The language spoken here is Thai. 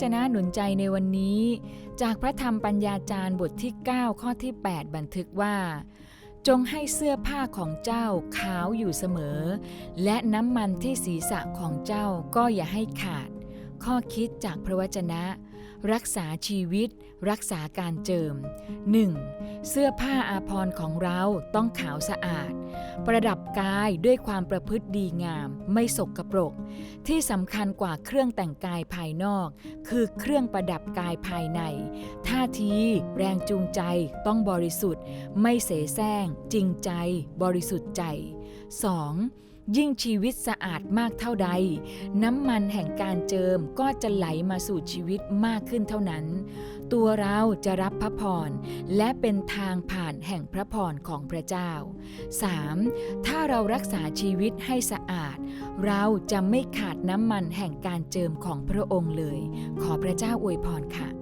จนะหนุนใจในวันนี้ จากพระธรรมปัญญาจารย์บทที่ 9 ข้อที่ 8 บันทึกว่า จงให้เสื้อผ้าของเจ้าขาวอยู่เสมอ และน้ำมันที่ศีรษะของเจ้าก็อย่าให้ขาด ข้อคิดจากพระวจนะ รักษาชีวิต รักษาการเจิม 1. เสื้อผ้าอาภรณ์ของเราต้องขาวสะอาด ประดับกายด้วยความประพฤติดีงาม ไม่สกปรก ที่สำคัญกว่าเครื่องแต่งกายภายนอก คือเครื่องประดับกายภายใน ท่าทีแรงจูงใจต้องบริสุทธิ์ ไม่เสแสร้ง จริงใจ บริสุทธิ์ใจ 2. ยิ่งชีวิตสะอาดมากเท่าใด น้ำมันแห่งการเจิมก็จะไหลมาสู่ชีวิตมากขึ้นเท่านั้น ตัวเราจะรับพระพรและเป็นทางผ่านแห่งพระพรของพระเจ้า 3. ถ้าเรารักษาชีวิตให้สะอาด เราจะไม่ขาดน้ำมันแห่งการเจิมของพระองค์เลย ขอพระเจ้าอวยพรค่ะ